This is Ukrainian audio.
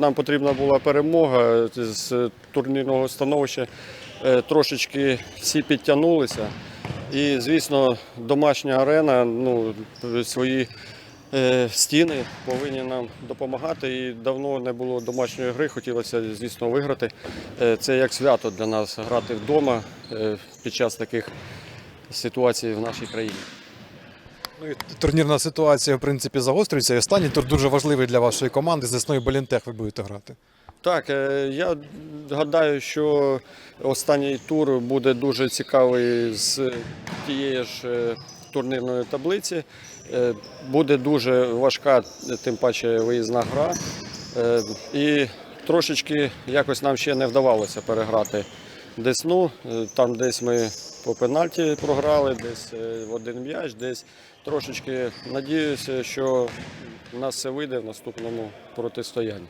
нам потрібна була перемога з турнірного становища. е, Трошечки всі підтягнулися. І, звісно, домашня арена, ну, свої е, стіни повинні нам допомагати. І давно не було домашньої гри, хотілося, звісно, виграти. Е, Це як свято для нас грати вдома е, під час таких ситуацій в нашій країні. Ну, і турнірна ситуація, в принципі, загострюється. І останній тур дуже важливий для вашої команди. З Десною Болінтех ви будете грати. Так, е, я гадаю, що останній тур буде дуже цікавий з тієї ж е, турнірної таблиці. Е, Буде дуже важка, тим паче виїзна гра. І трошечки якось нам ще не вдавалося переграти Десну. Там десь ми по пенальті програли, десь е, в один м'яч, десь трошечки надіюся, що в нас все вийде в наступному протистоянні.